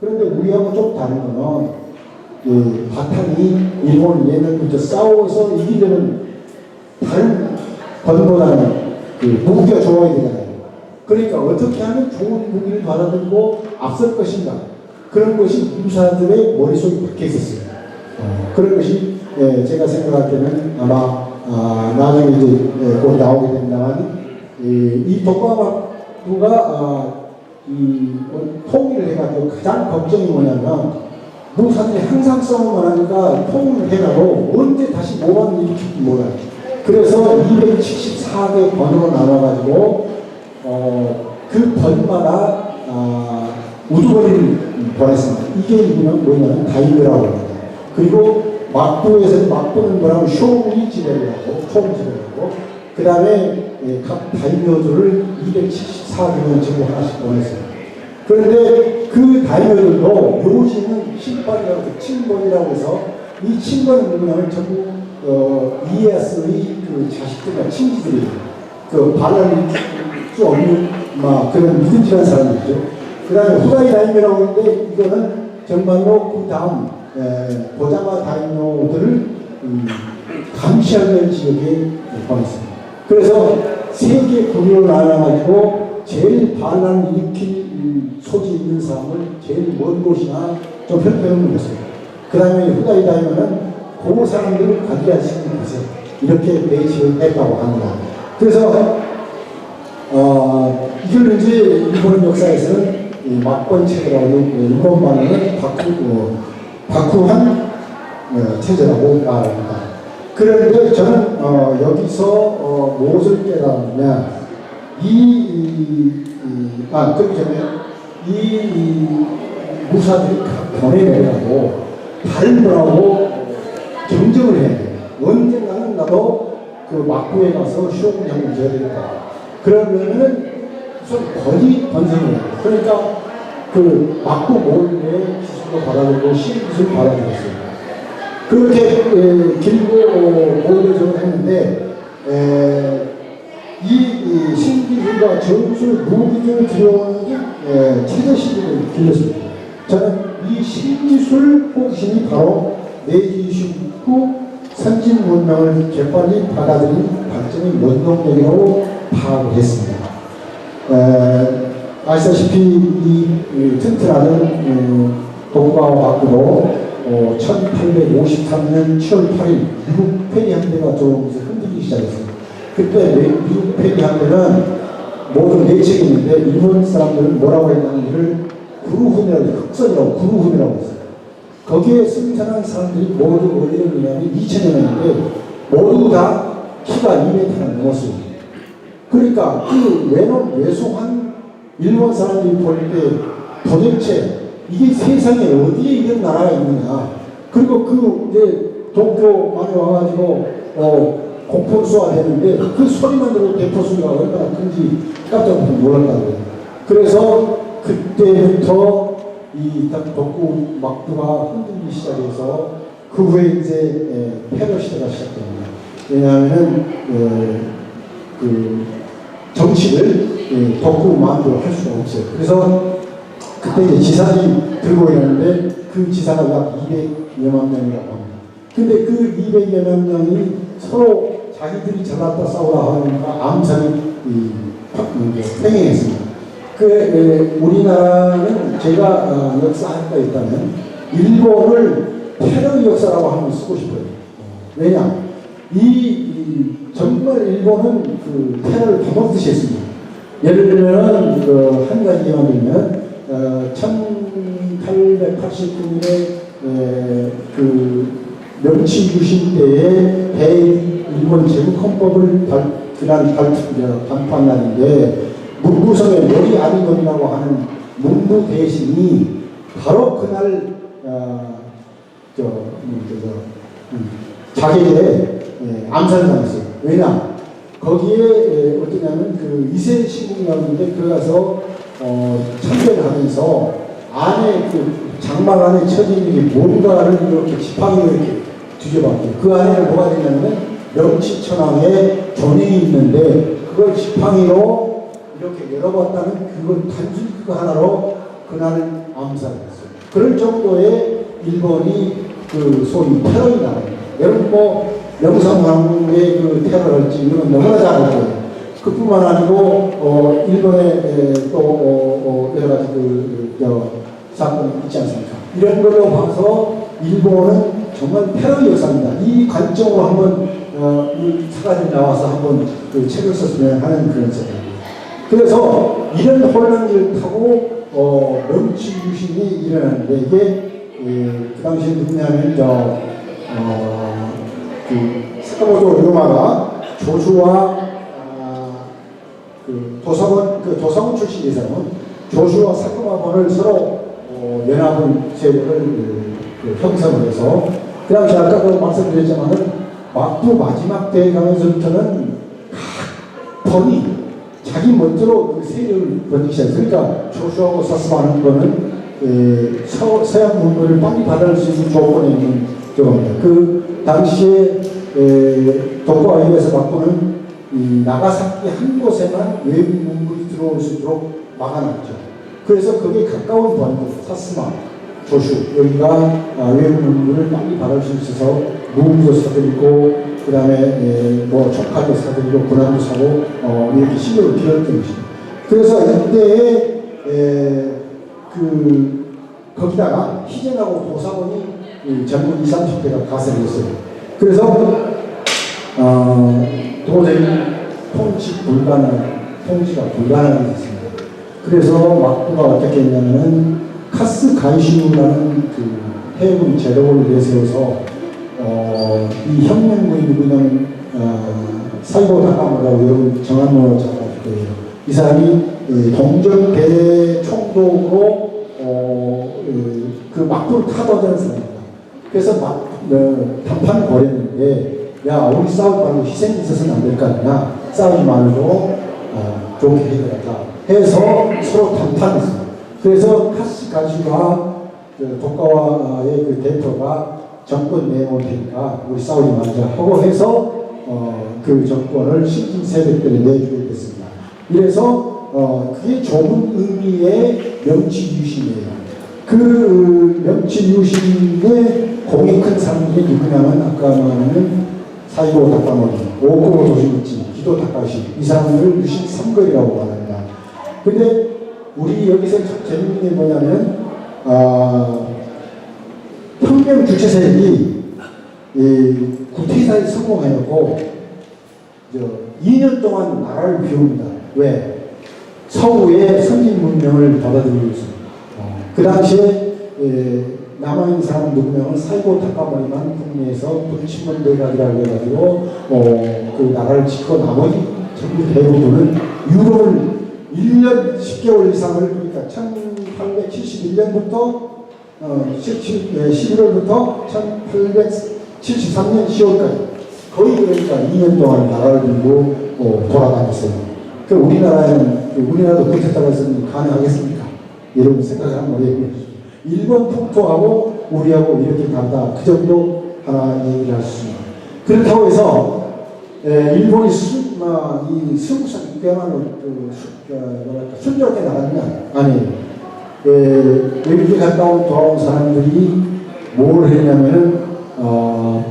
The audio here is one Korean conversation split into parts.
그런데 우리하고 좀 다른 거는 그 바탕이 일본 얘네들부터 싸워서 이기려면 다른 번보다는 그 무기가 좋아야 되잖아요. 그러니까 어떻게 하면 좋은 무기를 받아들고 앞설 것인가 그런 것이 무사들의 머릿속에 박혀 있었어요. 어, 그런 것이 예, 제가 생각할 때는 아마 아, 나중에 이제 예, 곧 나오게 된다면 이, 이 독과학부가 아, 이 어, 통일을 해가지고 가장 걱정이 뭐냐면 무사들이 항상 싸움을 하니까 통일을 해가고 언제 다시 모함을 일으킬지 몰라요. 그래서 274개 번으로 나눠가지고 어, 그 번마다 아, 우두머리를 보냈습니다. 이게 이거는 뭐냐면 다이브라고 합니다. 그리고 막부에서 막부는 뭐라고 쇼군이 지배를 하고 총을 지배를 하고 그 다음에 예, 각 다이묘들을 274개는 지금 하나씩 보냈어요. 그런데 그 다이묘들도 요시는 신번이라고 친번이라고 해서 이 친번은 누구냐면 전부 어, 이에스의 그 자식들과 친지들이에요. 그 반란이 수 없는 막 그런 믿음직한 사람들이죠. 그 다음에 후다이 다이묘라고 하는데 이거는 정말로 그 다음 에, 고자마 다이묘들을 음, 감시하는 지역에 보냈습니다. 그래서 세계 군으로 나눠가지고 제일 반란을 일으킬 음, 소지 있는 사람을 제일 먼 곳이나 좀 편편한 곳에 그 다음에 후다이 다이묘는 그 사람들을 관리하시는 곳에 이렇게 배치를 했다고 합니다. 그래서 어, 이걸 이제 일본 역사에서는 이 막권 체제라고 일본 말로는 바쿠, 어, 바쿠한 어, 체제라고 말합니다. 그런데 저는 어, 여기서 어, 무엇을 깨달으냐 이, 이, 이 아, 그렇기 전에 이, 이 무사들이 각 변해 내려가고 다른 분하고 경쟁을 해야 돼요. 언젠가는 나도 그 막부에 가서 쇼군형을 줘야 되겠다. 그러면은 우선 거리 번성을 해요. 그러니까 그 막부 몰래 기술도 받아들고 신기술 받아들였어요. 그렇게 에, 길고 모의적으로 했는데 에, 이, 이 신기술과 전술 무기를 들여오는 게 에, 최저 시기를 길렀습니다. 저는 이 신기술 호기심이 바로 후 선진 문명을 재빨리 받아들인 발전의 원동력이라고 파악을 했습니다. 에, 아시다시피 이, 이 튼튼하던 어, 동과학부도 어, 1853년 7월 8일 미국 페리 함대가 좀 흔들리기 시작했어요. 그때 미- 미국 페리 함대는 모든 내책이 있는데 일본 사람들은 뭐라고 했냐면 구루훈이라고. 흑선이라고 구루훈이라고 했어요. 거기에 승선한 사람들이 모두 어디를 뭐냐면 2천여 명인데 모두 다 키가 2m가 넘었어요. 그러니까 그 외놈 외송한 일본 사람들이 볼 때 도대체 이게 세상에 어디에 이런 나라가 있느냐. 그리고 그 이제 도쿄만에 와가지고 어 공포수화 했는데 그 소리만 들어도 대포수가 얼마나 큰지 깜짝 놀랐다고요. 그래서 그때부터 이 독구 막두가 흔들리기 시작해서 그 후에 이제 에, 패러 시대가 시작됩니다. 왜냐하면은 에, 그 정치를 예, 독구만으로 할 수가 없어요. 그래서 그때 이제 지사들이 들고 있는데 그 지사가 약 200여만 명이라고 합니다. 근데 그 200여만 명이 서로 자기들이 잘났다 싸우라 하니까 암살이 팽행했습니다. 그 에, 우리나라는 제가 어, 역사할 거 있다면 일본을 테러 역사라고 한번 쓰고 싶어요. 왜냐? 이, 이 정말 일본은 그 테러를 버먹듯이 했습니다. 예를 들면 그 한 가지 예만 들면 어, 1889년에 그 명치 유신 때에 대일본 제국 헌법을 발, 그날 발, 날인데 문구성의 머리 아리건이라고 하는 문구 대신이 바로 그날 어, 저, 음, 저, 저, 음, 자기의 예, 암살당했어요. 왜냐? 거기에 예, 어떠냐면 그 이세 시국이라고 하는데 들어가서 어, 참배를 하면서 안에 그 장막 안에 처진 게 뭔가를 이렇게 지팡이로 이렇게 뒤져봤대요. 그 안에는 뭐가 되냐면 명치천왕의 전행이 있는데 그걸 지팡이로 이렇게 열어봤다는 그걸 단순히 그거 하나로 그날을 암살했어요. 그런 정도의 일본이 그 소위 테러이다. 여러분 뭐 명성황후의 그 테러랄지 이건 너무나 잘 알고 그뿐만 아니고 어 일본의 에, 또 어, 어, 여러 가지 그 저, 사건이 있지 않습니까? 이런 걸로 봐서 일본은 정말 테러 역사입니다. 이 관점으로 한번 어, 이 사가지 나와서 한번 그 책을 썼으면 하는 그런 생각입니다. 그래서 이런 혼란기를 타고 어, 명치 유신이 일어났는데 이게 예, 그 당시에 누구냐면 저 어, 그 사카모토 요마가 조슈아 아, 그 도서관 그 도서관 출신에서는 조슈아 사카마본을 서로 어, 연합을 세력을 그, 그 형성을 해서 그 당시 아까 그 말씀드렸지만은 막부 마지막 대회 가면서부터는 각 번이 자기 멋대로 그 세력을 번지기 시작했어요. 그러니까 조슈아하고 사스마는 거는 에, 서, 서양 문물을 빨리 받아들 수 있는 조건에 있는 경우입니다. 그 당시에 에, 도쿠아이에서 막고는 이 나가사키 한 곳에만 외국 문물이 들어올 수 있도록 막아놨죠. 그래서 거기에 가까운 번도 사스마, 조슈 여기가 아, 외국 문물을 빨리 받을 수 있어서 무기도 사들이고 그 다음에 뭐 적화도 사들이고 군함도 사고 어, 이렇게 신경을 기울였던 것입니다. 그래서 이때에 에, 그 거기다가 희재하고 도사원이 이 전국 2, 30대가 가세를 했어요. 그래서 어, 도저히 통치 불가능, 통치가 불가능이 됐습니다. 그래서 막부가 어떻게 했냐면은 카스 가이시우라는 그 해군 제도를 내세워서 어, 이 혁명군이 누구냐면 어, 사이고 다카무라고 여러분 아실 거예요. 이 사람이 예, 동전 대총독으로 어, 예, 그 막부를 타도하는 사람입니다. 그래서 막 어, 단판을 벌였는데 야 우리 싸우지 말고 희생이 있어서는 안 될 거 아니냐 싸우지 말고 어, 좋게 해결하자 해서 서로 단판했습니다. 그래서 카스 가시가 그 독가와의 그 대표가 정권 내놓을 테니까 우리 싸우지 말자 하고 해서 어, 그 정권을 신진 세력들에 내주게 됐습니다. 이래서 어, 그게 좁은 의미의 명치 유신이에요. 그 명치 유신의 공이 큰 사람들이 누구냐면 아까 말하는 사이고 닭가머리, 오코모 도시미치, 기도 다카시 이 사람을 유신 삼거리라고 말합니다. 근데 우리 여기서 참 재밌는 게 뭐냐면 아, 평양 주체 세력이 이 구태사에 성공해놓고 저 2년 동안 나라를 비웁니다. 왜? 서구의 선진 문명을 받아들이고 있습니다. 그 당시에 에, 남아있는 사람 누구면 사이고 타카마리만 북미에서 불침문 대각이라고 해가지고 어, 그 나라를 지키고 나머지 전부 대부분은 유럽을 1년 10개월 이상을 그러니까 1871년부터 어, 17, 예, 11월부터 1873년 10월까지 거의 그러니까 2년 동안 나라를 들고 어, 돌아다녔어요. 그 우리나라에는 그 우리나라도 그렇게 했으면 가능하겠습니까? 여러분 생각을 한번 해보십시오. 일본 풍토하고 우리하고 이렇게 다르다. 그 정도 하나 얘기를 할 수 있습니다. 그렇다고 해서 에, 일본이 수, 마, 이 수국산 그야말로 그, 수, 어, 뭐랄까 순조롭게 나갔냐? 아니에요. 에, 외국에 갔다 온 돌아온 사람들이 뭘 했냐면은 어,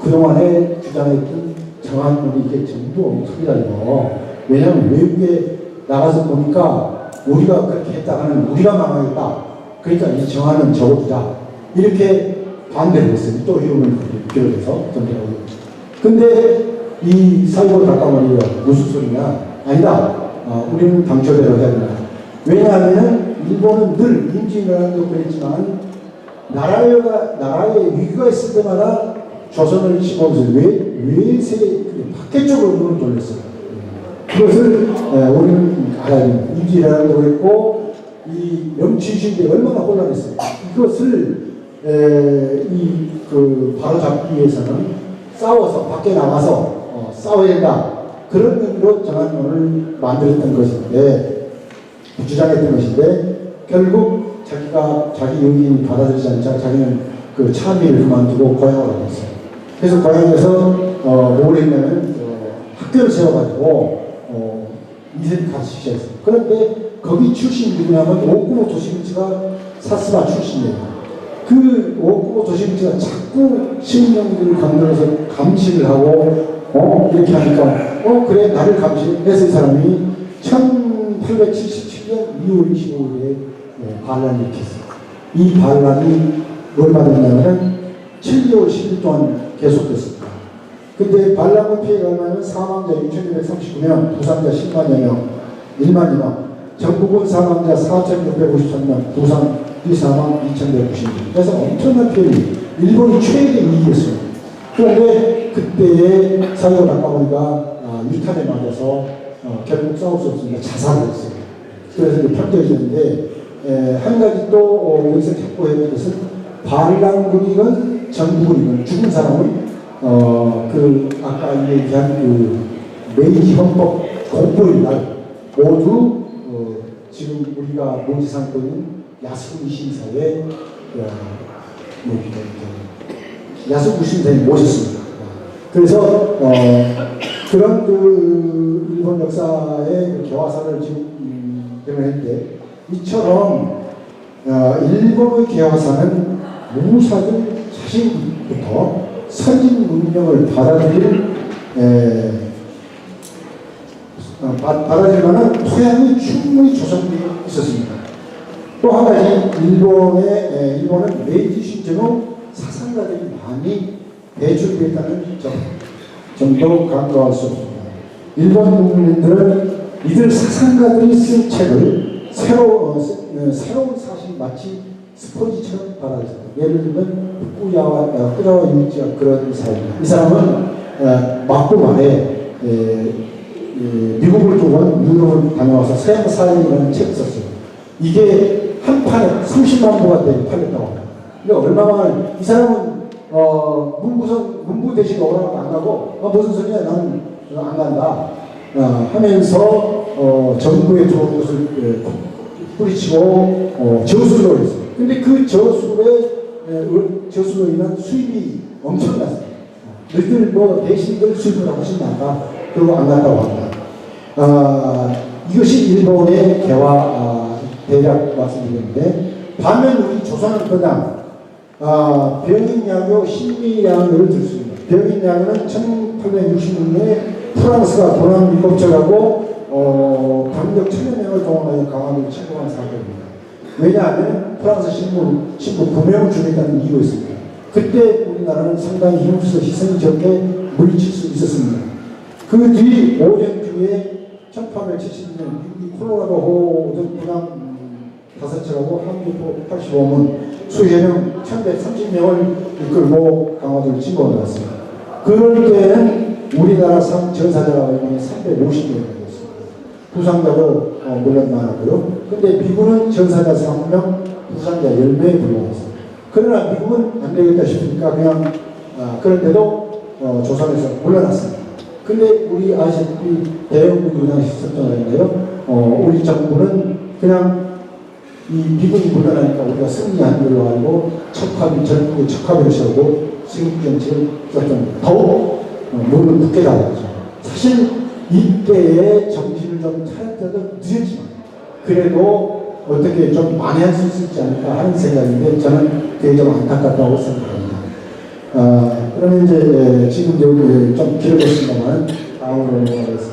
그동안에 주장했던 정한론이 이게 전부 엉터리다 이거. 왜냐하면 외국에 나가서 보니까 우리가 그렇게 했다가는 우리가 망하겠다. 그러니까 이 정한은 적어두자. 이렇게 반대를 했어요. 또 이름을 비롯해서 전제하고. 근데 이 사이버 닭가머리가 무슨 소리냐? 아니다. 어, 우리는 당초대로 해야 된다. 왜냐하면 일본은 늘 임진왜란도 그랬지만 나라가 나라에 위기가 있을 때마다 조선을 집어서 외 외세 밖에 쪽으로 눈을 돌렸어요. 그것을 에, 우리는 알아야 됩니다. 임진왜란도 그랬고 이 명치신데 얼마나 혼란했어요. 이것을 이그 바로 잡기 위해서는 싸워서 밖에 나가서 어, 싸워야 된다. 그런 의미로 정한론을 만들었던 것인데 주장했던 것인데 결국 자기가 자기 의견이 받아들이지 않자 자기는 그 참의를 그만두고 고향으로 갔어요. 그래서 고향에서 어, 뭘 했냐면 어, 학교를 세워가지고 어, 인생 가르치기 시작했어요. 그런데 거기 출신 누구냐면 오쿠모 도시미치가 사스바 출신이에요. 그 오고 도시미치가 자꾸 신명들을 강조해서 감시를 하고 어 이렇게 하니까 어 그래 나를 감시해서 이 사람이 1877년 2월 25일에 반란을 일으켰어요. 이 반란이 얼마 됐냐면 7개월 10일 동안 계속됐습니다. 근데 반란군 피해가 얼마냐면 사망자 6,239명, 부상자 10만여 명, 1만여 명, 전국은 사망자 4,653명, 부상 비사망 2,190명. 그래서 엄청난 피해를 일본이 최대 이익이었어요. 그런데 그때의 사회가 나빠보니까 아, 유탄에 맞아서 어, 결국 싸울 수 없으니까 자살을 했어요. 그래서 에, 한 가지 또 어, 여기서 확보해야 될 것은 반란군이건 전국이건 죽은 사람은 어, 그 아까 얘기한 그 메이지 헌법 공포일 날 모두 어, 지금 우리가 모지상고 있는 뭐 이렇게 야스쿠니 신사에 모셨습니다. 그래서 어, 그런 그 일본 역사의 그 개화사를 지금 음, 표현했는데 이처럼 어, 일본의 개화사는 무사들 자신부터 선진 문명을 받아들일 에, 어, 받- 받아들일 만한 토양이 충분히 조성되어 있었습니다. 또 한 가지 일본의 에, 일본은 메이지 시대로 사상가들이 많이 배출됐다는 점 정도 강조할 수 없습니다. 일본 국민들은 이들 사상가들이 쓴 책을 새로, 어, 새- 어, 새로운 사실 마치 스포지처럼 받아들였다. 예를 들면 후쿠야와 어, 후쿠야와 유지가 그런 사람입니다. 이 사람은 어, 막고말에 에, 에, 미국을 두고 유럽을 다녀와서 서양 사회라는 책을 썼어요. 이게 한 판에 30만 부가 되게 팔렸다고 합니다. 그러니까 얼마만 이 사람은 어, 문부선 문부 대신 오라고 안 가고 어, 무슨 소리야 나는 안 간다 어, 하면서 어, 정부에 들어온 것을 예, 뿌리치고 어, 저수를 했어요. 근데 그 저수에 에, 을- 저수로 인한 수입이 엄청났어요. 너희들 뭐 대신들 수입을 훨씬 나가 그리고 안 간다고 합니다. 아, 이것이 일본의 개화 아, 대략 말씀드렸는데 반면 우리 조선은 그냥 아, 병인야교 신미양을 들습니다. 병인야교는 1866년에 프랑스가 도난 밀법적하고 어, 강력 천여 명을 동원하여 강화도를 침공한 사건입니다. 왜냐하면 프랑스 신부, 신부 9명을 죽였다는 이유가 있습니다. 그때 우리나라는 상당히 힘없어 희생이 적게 물리칠 수 있었습니다. 그뒤 5년 뒤에 1870년 미국이 콜로라도 호등 분함 음, 다섯 척하고 항주포 85문 수해령 1130명을 이끌고 강화도를 했습니다. 그럴 때는 우리나라 상 전사자가 얼마나 350명이 되었습니다. 부상자도 어, 물론 많았고요. 근데 미국은 전사자 3명, 부상자 10명에 불과했습니다. 그러나 미국은 안 되겠다 싶으니까 그냥 아, 그런데도 어, 조선에서 물러났습니다. 근데 우리 아시다시피 대형군 유장 있었잖아요. 어, 우리 정부는 그냥 이 미군이 물러나니까 우리가 승리한 걸로 알고 척합이 전국에 척합을 세우고 승국 정책을 썼던 더욱 어, 물을 붙게 가죠. 사실 이때의 정신을 좀 차릴 때도 늦었지만 그래도 어떻게 좀 만회할 수 있지 않을까 하는 생각인데 저는 좀 안타깝다고 생각합니다. 아, 그러면 이제 예, 지금 여기 좀 길어졌습니다만 다음으로 넘어가겠습니다.